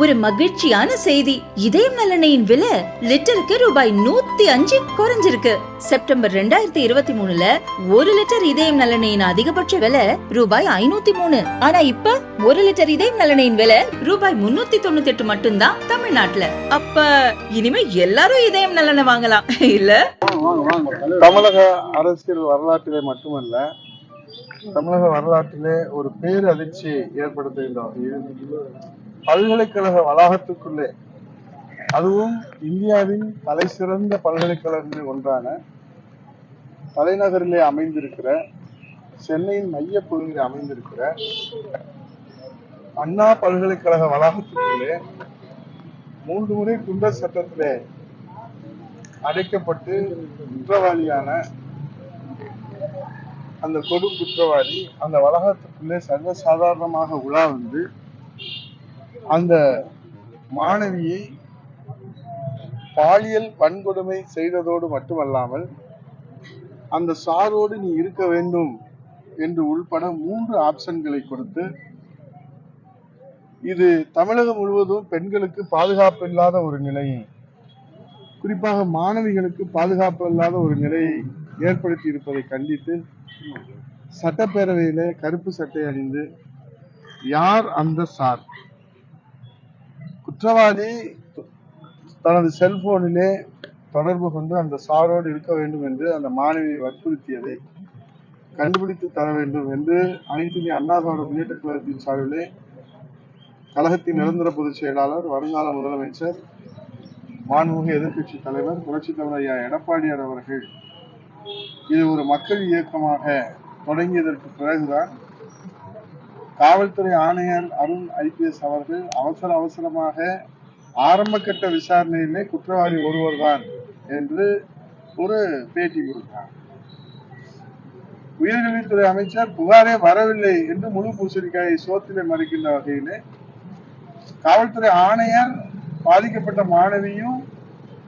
ஒரு மகிழ்ச்சியான செய்தி. இதயம் நலனையின் விலை லிட்டருக்கு ரூபாய் நூத்தி அஞ்சு குறைஞ்சிருக்கு. செப்டம்பர் ரெண்டாயிரத்தி இருபத்தி மூணுல ஒரு லிட்டர் இதயம் நலனையின் அதிகபட்ச விலை ரூபாய் ஐநூத்தி மூணு. ஆனா இப்ப ஒரு லிட்டர் இதயம் நலனையின் விலை ரூபாய் முன்னூத்தி தொண்ணூத்தி எட்டு மட்டும்தான் தமிழ்நாட்டுல. அப்ப இனிமே எல்லாரும் இதயம் நலனை வாங்கலாம். இல்ல? தமிழக அரசியல் வரலாற்றிலே மட்டுமல்ல தமிழக வரலாற்றிலே ஒரு பேரதிர்ச்சி ஏற்படுத்துகின்றோம். பல்கலைக்கழக வளாகத்துக்குள்ளே. அதுவும் இந்தியாவின் தலை சிறந்த பல்கலைக்கழகங்களில் ஒன்றான தலைநகரிலே அமைந்திருக்கிற சென்னையின் மைய பகுதியில் அமைந்திருக்கிற அண்ணா பல்கலைக்கழக வளாகத்துக்குள்ளே மூன்று முறை குண்டர் சட்டத்திலே அடைக்கப்பட்டு குற்றவாளியான அந்த கொடு குற்றவாளி அந்த வளாகத்துக்குள்ளே சர்வசாதாரணமாக உலா வந்து அந்த மாணவியை பாலியல் வன்கொடுமை செய்ததோடு மட்டுமல்லாமல் அந்த சாரோடு நீ இருக்க வேண்டும் என்று உள்பட மூன்று ஆப்ஷன்களை கொடுத்து இது தமிழகம் முழுவதும் பெண்களுக்கு பாதுகாப்பு இல்லாத ஒரு நிலை. குறிப்பாக மாணவிகளுக்கு பாதுகாப்பு இல்லாத ஒரு நிலையை ஏற்படுத்தி இருப்பதை கண்டித்து சட்டப்பேரவையில கருப்பு சட்டை அணிந்து யார் அந்த சார்? குற்றவாளி தனது செல்போனிலே தொடர்பு கொண்டு அந்த சாரோடு இருக்க வேண்டும் என்று அந்த மாணவியை வற்புறுத்தியதை கண்டுபிடித்து தர வேண்டும் என்று அனைத்து அண்ணா சாரோட முன்னேற்ற கழகத்தின் சார்பிலே கழகத்தின் நிரந்தர பொதுச் செயலாளர் வருங்கால முதலமைச்சர் மாண்புமிகு எதிர்க்கட்சி தலைவர் புரட்சி தலைவர் ஐயா எடப்பாடியார் அவர்கள் இது ஒரு மக்கள் இயக்கமாக தொடங்கியதற்கு பிறகுதான் காவல்துறை ஆணையர் அருண் ஐபிஎஸ் அவர்கள் அவசர அவசரமாக ஆரம்ப கட்ட விசாரணையிலே குற்றவாளி ஒருவர்தான் என்று ஒரு பேட்டி கொடுத்தார். உயர்கல்வித்துறை அமைச்சர் புகாரே வரவில்லை என்று முழு பூசணிக்காயை சோத்திலே மறைக்கின்ற வகையிலே காவல்துறை ஆணையர் பாதிக்கப்பட்ட மாணவியும்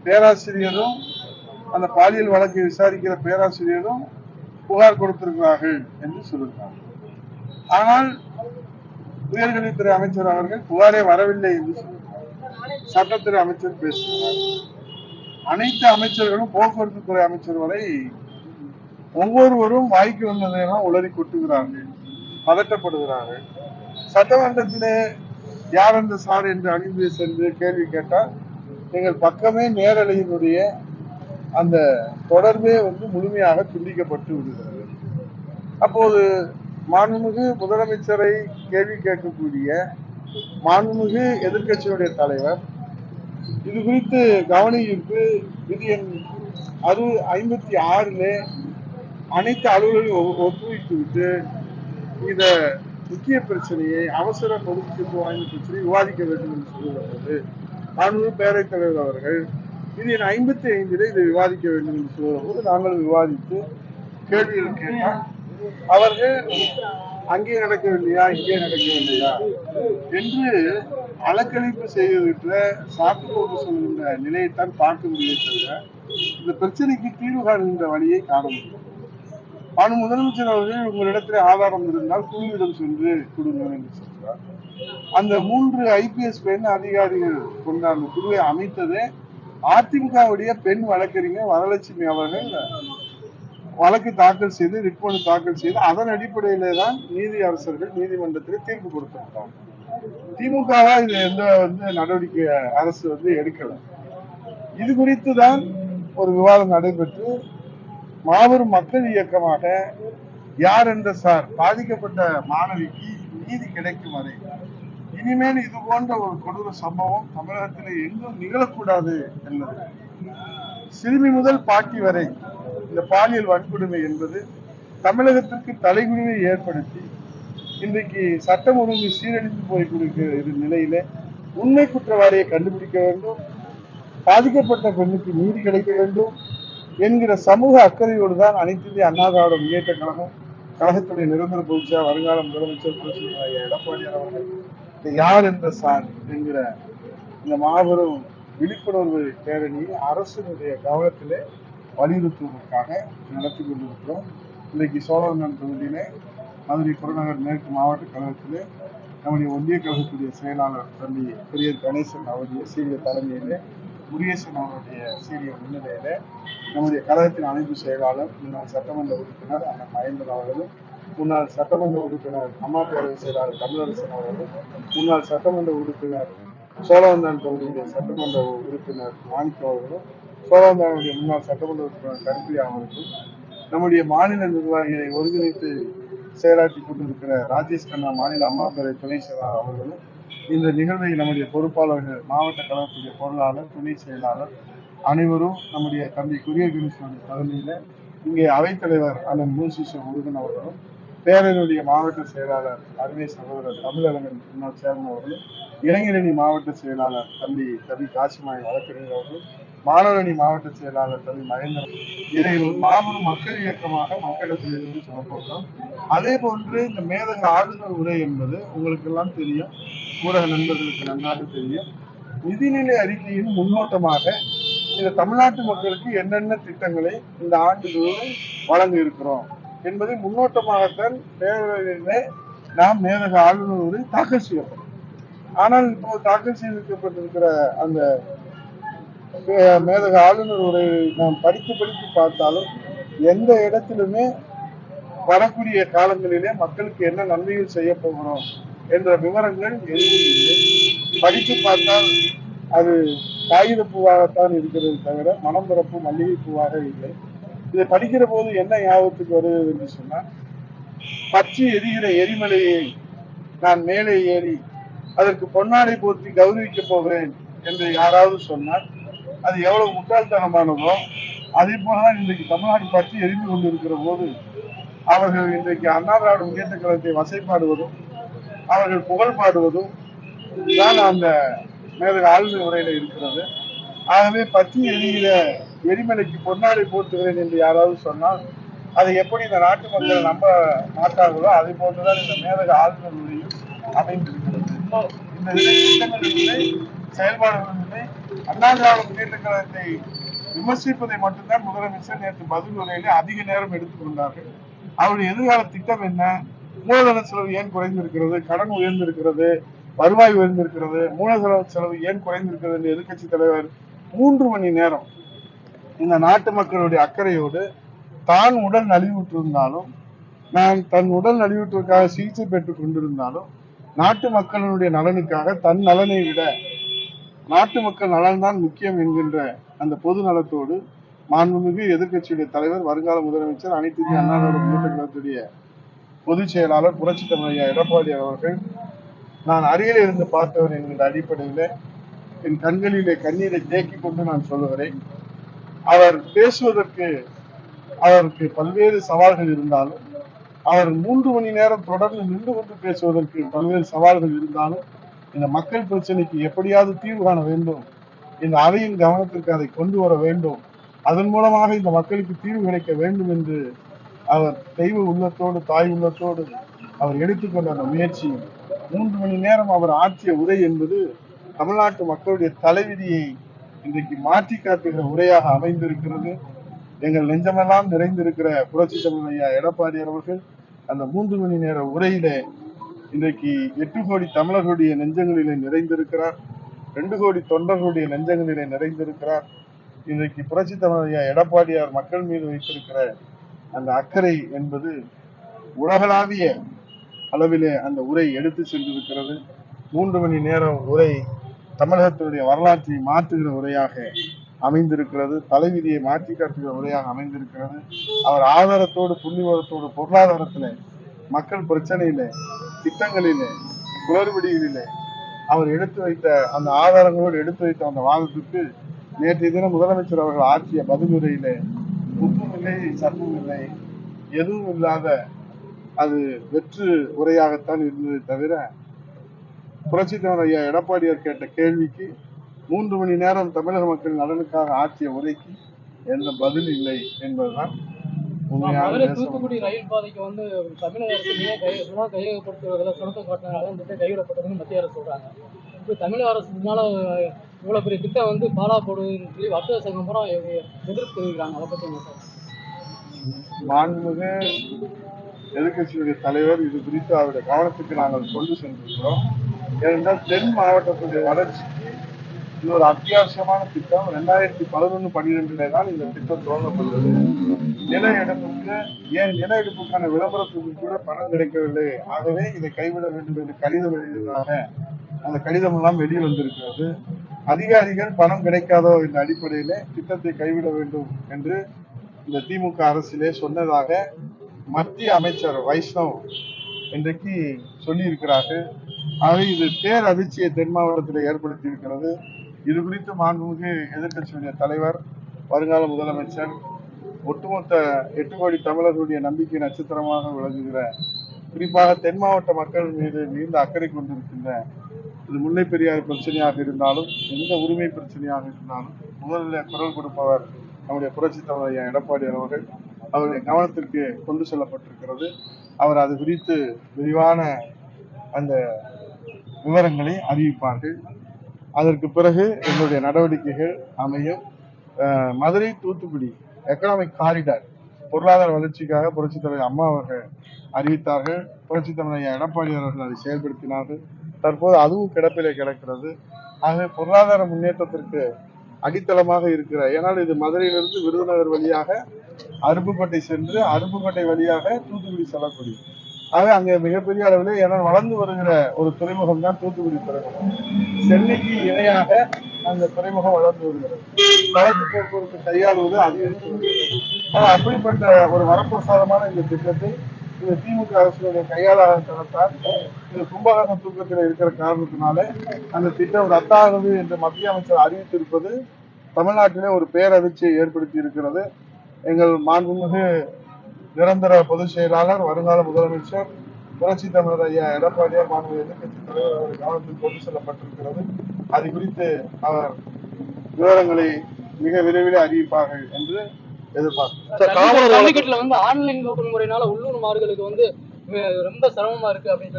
பேராசிரியரும் அந்த பாலியல் வழக்கை விசாரிக்கிற பேராசிரியரும் புகார் கொடுத்திருக்கிறார்கள் என்று சொல்லுகிறார் ஆனால் உயர்கல்வித்துறை அமைச்சர் அவர்கள் புகாரே வரவில்லை என்று சட்டத்துறை அமைச்சர் பேசுகிறார் அனைத்து அமைச்சர்களும் போக்குவரத்து துறை அமைச்சர் வரை ஒவ்வொருவரும் வாய்க்கு வந்ததையெல்லாம் உளறி கொட்டுகிறார்கள் பதட்டப்படுகிறார்கள். சட்டமன்றத்திலே யார் அந்த சார் என்று அணிந்து சென்று கேள்வி கேட்டால் எங்கள் பக்கமே நேரலையினுடைய அந்த தொடர்பே வந்து முழுமையாக துண்டிக்கப்பட்டு விடுகிறது. அப்போது மாண்புமிகு முதலமைச்சரை கேள்வி கேட்கக்கூடிய மாண்புமிகு எதிர்க்கட்சியுடைய தலைவர் இது குறித்து கவனிப்பு விதி எண் அறு ஐம்பத்தி ஆறில் அனைத்து அலுவலர்களையும் ஒப்புவித்து விட்டு இத முக்கிய பிரச்சனையை அவசர பொதுமுக்கியத்துவம் வாய்ந்த பிரச்சனையை விவாதிக்க வேண்டும் என்று சொல்லுகிறது மாண்புமிகு பேரவைத் தலைவர் அவர்கள் இது என் ஐம்பத்தி ஐந்திலே இதை விவாதிக்க வேண்டும் என்று சொல்லும்போது நாங்கள் விவாதித்து கேள்விகள் கேட்டால் அவர்கள் அங்கே நடக்கவில்லையா இங்கே நடக்கவில்லையா என்று அலக்கழிப்பு செய்துவிட்ட சாக்கு சொல்கின்ற நிலையைத்தான் பார்க்க முடியும் தவிர இந்த பிரச்சனைக்கு தீர்வு காணுகின்ற வழியை காண முடியும் ஆனால் முதலமைச்சர் அவர்கள் உங்களிடத்தில் ஆதாரம் இருந்தால் குழுவிடம் சென்று கொடுங்க என்று சொல்கிறார் அந்த மூன்று ஐபிஎஸ் பெண் அதிகாரிகள் கொண்ட அந்த குழுவை அமைத்ததே அதிமுகவுடைய பெண் வழக்கறிஞர் வரலட்சுமி அவர்கள் வழக்கு தாக்கல் செய்து ரிப்போர்ட் தாக்கல் செய்து அதன் அடிப்படையிலே தான் நீதி அரசர்கள் நீதிமன்றத்தில் தீர்ப்பு கொடுத்திருக்காங்க திமுக இது எந்த வந்து நடவடிக்கை அரசு வந்து எடுக்கல. இது குறித்து தான் ஒரு விவாதம் நடைபெற்று மாபெரும் மக்கள் இயக்கமாக யார் என்ற சார் பாதிக்கப்பட்ட மாணவிக்கு நீதி கிடைக்கும் வரை இனிமேல் இது போன்ற ஒரு கொடூர சம்பவம் தமிழகத்தில் எங்கும் நிகழக்கூடாது என்பது. சிறுமி முதல் பாட்டி வரை இந்த பாலியல் வன்கொடுமை என்பது தமிழகத்திற்கு தலைகுனிவை ஏற்படுத்தி இன்றைக்கு சட்டம் ஒழுங்கு சீரழிந்து போய் கொடுக்கிற நிலையில உண்மை குற்றவாளியை கண்டுபிடிக்க வேண்டும் பாதிக்கப்பட்ட பெண்ணுக்கு நீதி கிடைக்க வேண்டும் என்கிற சமூக அக்கறையோடு தான் அனைத்து இந்திய அண்ணா திராவிட முன்னேற்ற கழகம் கழகத்துடைய நிரந்தர பொதுச்சா வருங்கால முதலமைச்சர் புரட்சி எடப்பாடியார் அவர்கள் யார் என்ற சார் என்கிற இந்த மாபெரும் விழிப்புணர்வு பேரணியை அரசினுடைய கவனத்திலே வலியுறுத்துவதற்காக நடத்தி கொண்டிருக்கிறோம். இன்றைக்கு சோழவந்தான் தொகுதியிலே மதுரை புறநகர் மேற்கு மாவட்ட கழகத்திலே நம்முடைய ஒன்றிய கழகத்துடைய செயலாளர் தம்பி பெரியர் கணேசன் அவருடைய சீரிய தலைமையிலே முருகேசன் அவருடைய சீரிய முன்னிலையில நம்முடைய கழகத்தின் அமைப்பு செயலாளர் முன்னாள் சட்டமன்ற உறுப்பினர் அண்ணன் மகேந்திரன் அவர்களும் முன்னாள் சட்டமன்ற உறுப்பினர் அம்மா பேரவை செயலாளர் தமிழரசன் அவர்களும் முன்னாள் சட்டமன்ற உறுப்பினர் சோழவந்தான் தொகுதியுடைய சட்டமன்ற உறுப்பினர் மாணிக்க அவர்களும் சோழவந்தானுடைய முன்னாள் சட்டமன்ற உறுப்பினர் அவர்களும் நம்முடைய மாநில நிர்வாகிகளை ஒருங்கிணைத்து செயலாற்றி கொண்டிருக்கிற ராஜேஷ் கண்ணா மாநில அம்மா துணை செயலாளர் அவர்களும் இந்த நிகழ்வை நம்முடைய பொறுப்பாளர்கள் மாவட்ட கழகத்துடைய பொருளாளர் துணை செயலாளர் அனைவரும் நம்முடைய தம்பி குரியர் கணேசனுடைய தலைமையில இங்கே அவைத்தலைவர் அண்ணன் மூசிச முருகன் அவர்களும் பேரனுடைய மாவட்ட செயலாளர் அருமை சகோதரர் தமிழரங்கன் முன்னாள் சேர்மன் அவர்கள் இளைஞரணி மாவட்ட செயலாளர் தம்பி தம்பி காசிமாய் வழக்கறிஞர் அவர்கள் மாணவரணி மாவட்ட செயலாளர் தம்பி மகேந்திரன் இதை மாபெரும் மக்கள் இயக்கமாக மக்களிடத்திலிருந்து சொல்லப்பட்டோம் அதே போன்று இந்த மேதக ஆளுநர் உரை என்பது உங்களுக்கு எல்லாம் தெரியும் ஊடக நண்பர்களுக்கு நன்றாக தெரியும். நிதிநிலை அறிக்கையின் முன்னோட்டமாக இந்த தமிழ்நாட்டு மக்களுக்கு என்னென்ன திட்டங்களை இந்த ஆண்டுகளில் வழங்க இருக்கிறோம்? என்பதை முன்னோட்டமாகத்தான் பேரவையிலே நாம் மேதக ஆளுநர் தாக்கல் செய்யப்படும் ஆனால் இப்போ தாக்கல் செய்திருக்கப்பட்டிருக்கிற அந்த மே- மேதக ஆளுநர் உரையை நாம் படித்து படித்து பார்த்தாலும் எந்த இடத்திலுமே வரக்கூடிய காலங்களிலே மக்களுக்கு என்ன நன்மைகள் செய்ய போகிறோம் என்ற விவரங்கள் எதுவும் இல்லை. படித்து பார்த்தால் அது காகித பூவாகத்தான் இருக்கிறது தவிர மனம் பிறப்பு மல்லிகை பூவாக இல்லை. இதை படிக்கிற போது என்ன ஞாபகத்துக்கு வருது என்று சொன்னால் பச்சை எரிகிற எரிமலையை நான் மேலே ஏறி அதற்கு பொன்னாடை போற்றி கௌரவிக்க போகிறேன் என்று யாராவது சொன்னால் அது எவ்வளவு முட்டாள்தனமானதோ அதே போலதான் இன்றைக்கு தமிழ்நாடு பற்றி எரிந்து கொண்டிருக்கிற போது அவர்கள் இன்றைக்கு அண்ணா திராவிட முன்னேற்ற கழகத்தை வசைப்பாடுவதும் அவர்கள் புகழ் பாடுவதும் தான் அந்த மேலக ஆளுநர் உரையில இருக்கிறது. ஆகவே பற்றி எரிகிற எரிமலைக்கு பொன்னாடை போட்டுகிறேன் என்று யாராவது சொன்னால் அதை எப்படி இந்த நாட்டு மக்கள் நம்ப மாட்டார்களோ அதை போன்றுதான் இந்த மேலக ஆளுநர் அமைந்திருக்கிறது. இந்த நிலை திட்டங்கள் அண்ணா திராவிட முன்னேற்ற கழகத்தை விமர்சிப்பதை மட்டும்தான் முதலமைச்சர் நேற்று பதில் உரையிலே அதிக நேரம் எடுத்துக்கொண்டார்கள் அவருடைய எதிர்கால திட்டம் என்ன? மூலதன செலவு ஏன் குறைந்திருக்கிறது? கடன் உயர்ந்திருக்கிறது வருவாய் உயர்ந்திருக்கிறது மூலதன செலவு ஏன் குறைந்திருக்கிறது என்று எதிர்கட்சி தலைவர் மூன்று மணி நேரம் இந்த நாட்டு மக்களுடைய அக்கறையோடு தான் உடல் நலிவுற்றிருந்தாலும் நான் தன் உடல் நலிவுற்றுவதற்காக சிகிச்சை பெற்றுக் கொண்டிருந்தாலும் நாட்டு மக்களுடைய நலனுக்காக தன் நலனை விட நாட்டு மக்கள் நலன்தான் முக்கியம் என்கின்ற அந்த பொது நலத்தோடு மாண்புமிகு எதிர்கட்சியுடைய தலைவர் வருங்கால முதலமைச்சர் அனைத்து இந்திய அண்ணா முன்னேற்ற கழகத்துடைய பொதுச் செயலாளர் புரட்சி தமிழையா எடப்பாடி அவர்கள் நான் அருகில் இருந்து பார்த்தவர் என்கின்ற அடிப்படையில் என் கண்களிலே கண்ணீரை தேக்கிக் கொண்டு நான் சொல்லுகிறேன். அவர் பேசுவதற்கு அவருக்கு பல்வேறு சவால்கள் இருந்தாலும் அவர் மூன்று மணி நேரம் தொடர்ந்து நின்று கொண்டு பேசுவதற்கு பல்வேறு சவால்கள் இருந்தாலும் இந்த மக்கள் பிரச்சனைக்கு எப்படியாவது தீர்வு காண வேண்டும் இந்த அவையின் கவனத்திற்கு அதை கொண்டு வர வேண்டும் அதன் மூலமாக இந்த மக்களுக்கு தீர்வு கிடைக்க வேண்டும் என்று அவர் தெய்வ உள்ளத்தோடு தாய் உள்ளத்தோடு அவர் எடுத்துக்கொண்ட அந்த முயற்சி. மூன்று மணி நேரம் அவர் ஆற்றிய உரை என்பது தமிழ்நாட்டு மக்களுடைய தலைவிதியை இன்றைக்கு மாற்றி காட்டுகிற உரையாக அமைந்திருக்கிறது. எங்கள் நெஞ்சமெல்லாம் நிறைந்திருக்கிற புரட்சி தமிழ் ஐயா எடப்பாடி அவர்கள் அந்த மூன்று மணி நேர உரையிலே இன்றைக்கு எட்டு கோடி தமிழர்களுடைய நெஞ்சங்களிலே நிறைந்திருக்கிறார். ரெண்டு கோடி தொண்டர்களுடைய நெஞ்சங்களிலே நிறைந்திருக்கிறார். இன்றைக்கு புரட்சி தமிழ் ஐயா எடப்பாடியார் மக்கள் மீது வைத்திருக்கிற அந்த அக்கறை என்பது உலகளாவிய அளவிலே அந்த உரை எடுத்து சென்றிருக்கிறது. மூன்று மணி நேரம் உரை தமிழகத்தினுடைய வரலாற்றை மாற்றுகிற உரையாக அமைந்திருக்கிறது தலைவிதியை மாற்றி காட்டுகிற உரையாக அமைந்திருக்கிறது. அவர் ஆதாரத்தோடு புள்ளிவரத்தோடு பொருளாதாரத்தில் மக்கள் பிரச்சனையில திட்டங்களிலே குளறுபடிகளிலே அவர் எடுத்து வைத்த அந்த ஆதாரங்களோடு எடுத்து வைத்த அந்த வாதத்துக்கு நேற்றைய தினம் முதலமைச்சர் அவர்கள் ஆற்றிய பதிலுரையில உப்பும் இல்லை சர்வம் இல்லை எதுவும் இல்லாத அது வெற்று உரையாகத்தான் இருந்ததை தவிர புரட்சி தலைவர் ஐயா எடப்பாடியார் கேட்ட கேள்விக்கு மூன்று மணி நேரம் தமிழக மக்கள் நலனுக்காக ஆற்றிய உரைக்கு எந்த பதில் இல்லை என்பதுதான். தூத்துக்குடி ரயில் பாதைக்கு வந்து தமிழக அரசு கையகப்படுத்துவதில் சுரண்டம் காட்டினால இந்த கைவிடப்பட்டதுன்னு மத்திய அரசு சொல்றாங்க. இப்போ தமிழக அரசு முன்னால இவ்வளவு பெரிய திட்டம் வந்து பாலா போடுதுன்னு சொல்லி வர்த்தக சங்கம் பூரா எதிர்ப்பு தெரிவிக்கிறாங்க அதை என்ன சார் மாண்புமிகு எதிர்க்கட்சியுடைய தலைவர் இது குறித்து அவருடைய கவனத்துக்கு நாங்கள் கொண்டு சென்றிருக்கிறோம். ஏனென்றால் தென் மாவட்டத்துடைய வளர்ச்சிக்கு இது ஒரு அத்தியாவசியமான திட்டம். ரெண்டாயிரத்தி பதினொன்று பன்னிரெண்டுல தான் இந்த திட்டம் துவங்கப்பட்டது நில எடுப்புக்கு ஏன் நில எடுப்புக்கான விளம்பரத்துக்கு கூட பணம் கிடைக்கவில்லை? ஆகவே இதை கைவிட வேண்டும் என்று கடிதம் எழுதியதாக அந்த கடிதம் எல்லாம் வெளியில் வந்திருக்கிறது. அதிகாரிகள் பணம் கிடைக்காதோ என்ற அடிப்படையிலே திட்டத்தை கைவிட வேண்டும் என்று இந்த திமுக அரசிலே சொன்னதாக மத்திய அமைச்சர் வைஷ்ணவ் இன்றைக்கு சொல்லியிருக்கிறார்கள். ஆகவே இது பேர் அதிர்ச்சியை தென் மாவட்டத்தில் ஏற்படுத்தி இருக்கிறது இது குறித்து மாண்புமிகு எதிர்க்கட்சியுடைய தலைவர் வருங்கால முதலமைச்சர் ஒட்டுமொத்த எட்டு கோடி தமிழர்களுடைய நம்பிக்கை நட்சத்திரமாக விளங்குகிற குறிப்பாக தென் மாவட்ட மக்கள் மீது மிகுந்த அக்கறை கொண்டிருக்கின்ற இது முல்லை பெரியார் பிரச்சனையாக இருந்தாலும் எந்த உரிமை பிரச்சனையாக இருந்தாலும் முதலில் குரல் கொடுப்பவர் நம்முடைய புரட்சி தலைவர் எடப்பாடி அவர்கள். அவருடைய கவனத்திற்கு கொண்டு செல்லப்பட்டிருக்கிறது. அவர் அது குறித்து விரிவான அந்த விவரங்களை அறிவிப்பார்கள். அதற்கு பிறகு எங்களுடைய நடவடிக்கைகள் அமையும். மதுரை தூத்துக்குடி எக்கனாமிக் காரிடார் பொருளாதார வளர்ச்சிக்காக புரட்சித் தலைவர் அம்மா அவர்கள் அறிவித்தார்கள். புரட்சித் தலைவர் எடப்பாடி அவர்கள் அதை செயல்படுத்தினார்கள். தற்போது அதுவும் கிடப்பிலே கிடக்கிறது. ஆகவே பொருளாதார முன்னேற்றத்திற்கு அடித்தளமாக இருக்கிற ஏனால் இது மதுரையிலிருந்து விருதுநகர் வழியாக அருப்புக்கோட்டை சென்று அருப்புக்கோட்டை வழியாக தூத்துக்குடி செல்லக்கூடிய ஆக அங்கே மிகப்பெரிய அளவில் ஏன்னால் வளர்ந்து வருகிற ஒரு துறைமுகம் தான் தூத்துக்குடி துறைமுகம். சென்னைக்கு இணையாக அந்த துறைமுகம் வளர்ந்து வருகிறது. சரக்கு போக்குவரத்து கையாளுவது அதிகரித்து ஆனால் அப்படிப்பட்ட ஒரு வரப்பிரசாதமான இந்த திட்டத்தை இந்த திமுக அரசுடைய கையாளாக தளத்தால் இந்த கும்பகரண தூக்கத்தில் இருக்கிற காரணத்தினால அந்த திட்டம் ரத்தாகுது என்று மத்திய அமைச்சர் அறிவித்திருப்பது தமிழ்நாட்டிலே ஒரு பேரதிர்ச்சியை ஏற்படுத்தி இருக்கிறது. எங்கள் மாண்புமிகு நிரந்தர பொதுச் செயலாளர் வருங்கால முதலமைச்சர் புரட்சி தமிழர் ஐயா எடப்பாடியார் மாண்பு எதிர்க்கட்சி தலைவர் அவர்கள் கவனத்தில் கொண்டு செல்லப்பட்டிருக்கிறது. அது குறித்து அவர் விவரங்களை மிக விரைவில் அறிவிப்பார்கள் என்று ஜல்லிக்கட்டுல வந்து ஆன்லைன் ஓப்பன் முறையினால உள்ளூர் மாடுகளுக்கு வந்து ரொம்ப சிரமமா இருக்கு அப்படின்னு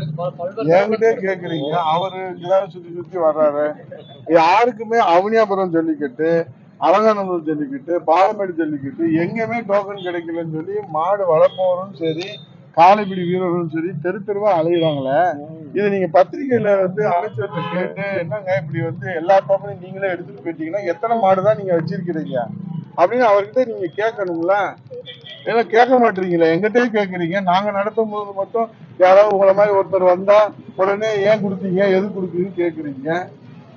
சொல்லி என்கிட்டே கேக்குறீங்க அவரு சுத்தி சுத்தி வர்றாரு. யாருக்குமே அவனியாபுரம் ஜல்லிக்கட்டு அலங்காநல்லூர் ஜல்லிக்கட்டு பாலமேடு ஜல்லிக்கட்டு எங்கேயுமே டோக்கன் கிடைக்கலன்னு சொல்லி மாடு வளர்ப்பவரும் சரி காலைப்பிடி வீரர்களும் சரி தெரு தெருவா அலையிறாங்களே. இது நீங்க பத்திரிகையில வந்து அமைச்சர்கிட்ட கேட்டு என்னங்க இப்படி வந்து எல்லா டோக்கனையும் நீங்களே எடுத்துட்டு போயிட்டீங்கன்னா எத்தனை மாடு தான் நீங்க வச்சிருக்கிறீங்க? அப்படின்னு அவர்கிட்ட நீங்க கேட்கணும்ல. ஏன்னா கேட்க மாட்டீங்களே எங்கிட்டயும் கேட்குறீங்க. நாங்க நடத்தும் போது மட்டும் யாராவது உங்களை மாதிரி ஒருத்தர் வந்தா உடனே ஏன் கொடுத்தீங்க எது கொடுக்குறீங்கன்னு கேட்குறீங்க.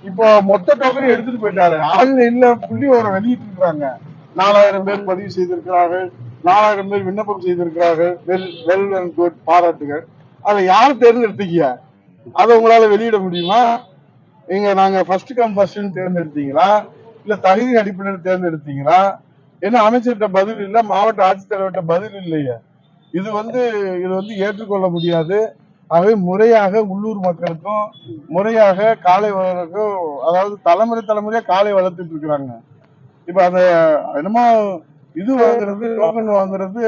இப்போ மொத்த டோக்கன் எடுத்துட்டு போயிட்டாரு. ஆள் இல்ல புள்ளி ஒரு வெளியிட்டு இருக்காங்க நாலாயிரம் பேர் பதிவு செய்திருக்கிறார்கள். நாலாயிரம் பேர் விண்ணப்பம் செய்திருக்கிறார்கள். வெல் வெல் அண்ட் குட் பாராட்டுகள். அதை யார் தேர்ந்தெடுத்தீங்க? அதை உங்களால வெளியிட முடியுமா? நீங்க நாங்க ஃபர்ஸ்ட் கம் ஃபர்ஸ்ட்னு தேர்ந்தெடுத்தீங்களா? இல்ல தகுதி அடிப்படையில் தேர்ந்தெடுத்தீங்களா? என்ன அமைச்சர்கிட்ட பதில் இல்ல மாவட்ட ஆட்சித்தலைவர்கிட்ட பதில் இல்லையே. இது வந்து இது வந்து ஏற்றுக்கொள்ள முடியாது. ஆகவே முறையாக உள்ளூர் மக்களுக்கும் முறையாக காலை வளர்க்கும் அதாவது தலைமுறை தலைமுறையா காலை வளர்த்துட்டு இருக்கிறாங்க. இப்ப அந்த என்னமோ இது வாங்குறது டோக்கன் வாங்குறது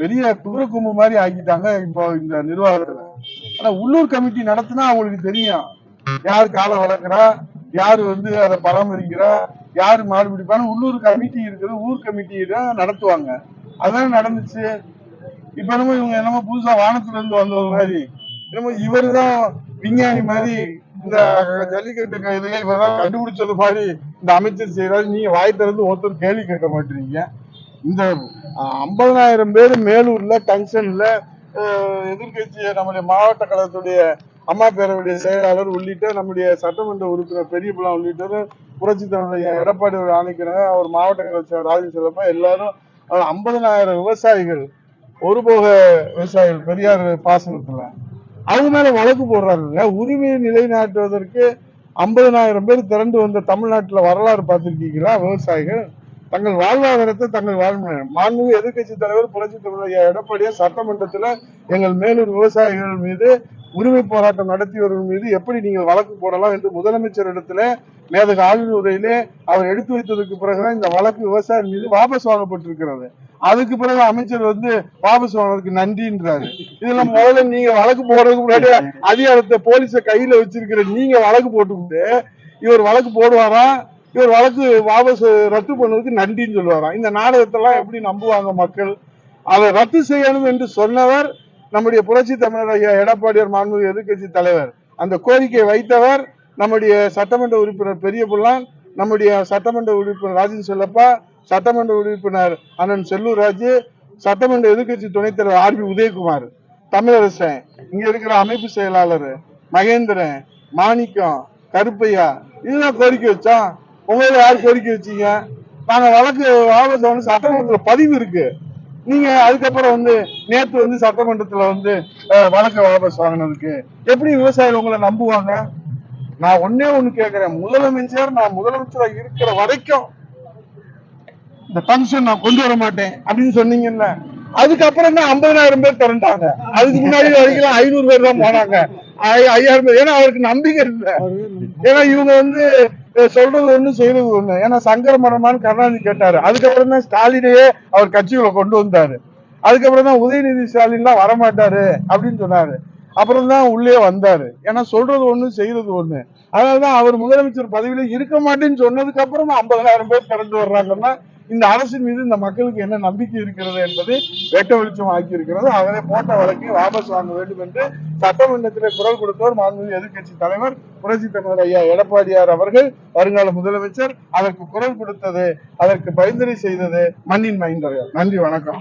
பெரிய குதிரை கும்பு மாதிரி ஆக்கிட்டாங்க இப்போ இந்த நிர்வாகத்துல. ஆனா உள்ளூர் கமிட்டி நடத்தினா அவங்களுக்கு தெரியும். யார் காலை வளர்க்குறா யாரு வந்து அதை பராமரிக்கிறா யாரு மாடு பிடிப்பான்னு உள்ளூர் கமிட்டி இருக்குது ஊர் கமிட்டி தான் நடத்துவாங்க. அதான் நடந்துச்சு. இப்ப என்னமோ இவங்க என்னமோ புதுசா வானத்துல இருந்து வந்தது மாதிரி. என்னமோ இவர் தான் விஞ்ஞானி மாதிரி இந்த ஜல்லிக்கட்டு கையிலேயே இவர் தான் கண்டுபிடிச்சது மாதிரி இந்த அமைச்சர் செய்யறாரு நீங்க வாய் திறந்து ஒருத்தர் கேள்வி கேட்க மாட்டீங்க இந்த ஐம்பதனாயிரம் பேர் மேலூர்ல டங்ஷன்ல எதிர்கட்சிய நம்முடைய மாவட்ட கழகத்துடைய அம்மா பேரவையுடைய செயலாளர் உள்ளிட்ட நம்முடைய சட்டமன்ற உறுப்பினர் பெரியபுலம் உள்ளிட்டவர் புரட்சி தமிழக எடப்பாடி அவர் ஆணைக்கிறாங்க அவர் மாவட்ட கழக ராஜன் செல்லப்பா எல்லாரும் ஐம்பதனாயிரம் விவசாயிகள் ஒரு போக விவசாயிகள் பெரியார் பாசனத்துல அவங்க மேல வழக்கு போடுறாங்க உரிமையை நிலைநாட்டுவதற்கு ஐம்பதனாயிரம் பேர் திரண்டு வந்த தமிழ்நாட்டில் வரலாறு பார்த்துருக்கீங்களா விவசாயிகள்? தங்கள் வாழ்வாதாரத்தை தங்கள் வாழ்வு மாண்புமிகு எதிர்க்கட்சி தலைவர் புரட்சி தமிழக எடப்பாடியார் சட்டமன்றத்துல எங்கள் மேலூர் விவசாயிகள் மீது உரிமை போராட்டம் நடத்தியவர்கள் மீது எப்படி நீங்கள் வழக்கு போடலாம் என்று முதலமைச்சரிடத்துல மேதக ஆளுநர் உரையிலே அவர் எடுத்து வைத்ததற்கு பிறகுதான் இந்த வழக்கு விவசாயிகள் மீது வாபஸ் வாங்கப்பட்டிருக்கிறது. அதுக்கு பிறகு அமைச்சர் வந்து வாபஸ் வாங்கினதுக்கு நன்றின்றாரு. இதுல முதல்ல நீங்க வழக்கு போடுறதுக்கு முன்னாடி அதிகாரத்தை போலீஸ கையில வச்சிருக்கிற நீங்க வழக்கு போட்டுக்கிட்டு இவர் வழக்கு போடுவாரா? இவர் வழக்கு வாபஸ் ரத்து பண்ணதுக்கு நன்றின்னு சொல்லுவாராம். இந்த நாடகத்தெல்லாம் எப்படி நம்புவாங்க மக்கள்? அதை ரத்து செய்யணும் என்று சொன்னவர் நம்முடைய புரட்சி தமிழர் ஐயா எடப்பாடியார் மாண்புமிகு எதிர்க்கட்சி தலைவர். அந்த கோரிக்கை வைத்தவர் நம்முடைய சட்டமன்ற உறுப்பினர் பெரிய புல்லான் நம்முடைய சட்டமன்ற உறுப்பினர் ராஜன் செல்லப்பா சட்டமன்ற உறுப்பினர் அண்ணன் செல்லூர் ராஜு சட்டமன்ற எதிர்கட்சி துணைத் தலைவர் ஆர் பி உதயகுமார். தமிழரசன் இங்க இருக்கிற அமைப்பு செயலாளர் மகேந்திரன் மாணிக்கம் கருப்பையா இதுதான் கோரிக்கை வச்சோம் உங்களை யார் கோரிக்கை வச்சீங்க? நாங்க வழக்கு வாபஸ் வந்து சட்டமன்றத்துல பதிவு இருக்கு. நீங்க அதுக்கப்புறம் வந்து நேத்து வந்து சட்டமன்றத்துல வந்து வழக்கு வாபஸ் வாங்கினதுக்கு எப்படி விவசாயிகள் உங்களை நம்புவாங்க? நான் ஒன்னே ஒண்ணு கேக்குறேன். முதலமைச்சர் நான் முதலமைச்சரா இருக்கிற வரைக்கும் இந்த ஃபங்க்ஷன் நான் கொண்டு வர மாட்டேன் அப்படின்னு சொன்னீங்கல்ல அதுக்கப்புறம் தான் ஐம்பதாயிரம் பேர் திரண்டாங்க. அதுக்கு முன்னாடி வரைக்கும் ஐநூறு பேர் தான் போனாங்க. ஐயாயிரம் பேர். ஏன்னா அவருக்கு நம்பிக்கை இல்லை. ஏன்னா இவங்க வந்து சொல்றது ஒண்ணு செய்யறது ஒண்ணு. ஏன்னா சங்கர மரமான்னு கருணாநிதி கேட்டாரு. அதுக்கப்புறம் தான் ஸ்டாலினையே அவர் கட்சிகளை கொண்டு வந்தாரு. அதுக்கப்புறம் தான் உதயநிதி ஸ்டாலின்லாம் வரமாட்டாரு அப்படின்னு சொன்னாரு. அப்புறம் தான் உள்ளே வந்தாரு. ஏன்னா சொல்றது ஒண்ணு செய்யறது ஒண்ணு. அதனாலதான் அவர் முதலமைச்சர் பதவியில இருக்க மாட்டேன்னு சொன்னதுக்கு அப்புறம் ஐம்பதாயிரம் பேர் திறந்து வர்றாங்கன்னா இந்த அரசின் மீது இந்த மக்களுக்கு என்ன நம்பிக்கை இருக்கிறது என்பது வெட்ட வெளிச்சம் ஆக்கி இருக்கிறது ஆகவே போட்ட வழக்கை வாபஸ் வாங்க வேண்டும் என்று சட்டமன்றத்தில் குரல் கொடுத்தவர் மாண்புமிகு எதிர்க்கட்சி தலைவர் புரட்சி தலைவர் ஐயா எடப்பாடியார் அவர்கள் வருங்கால முதலமைச்சர் அதற்கு குரல் கொடுத்தது அதற்கு பரிந்துரை செய்தது மண்ணின் மைந்தர்கள். நன்றி வணக்கம்.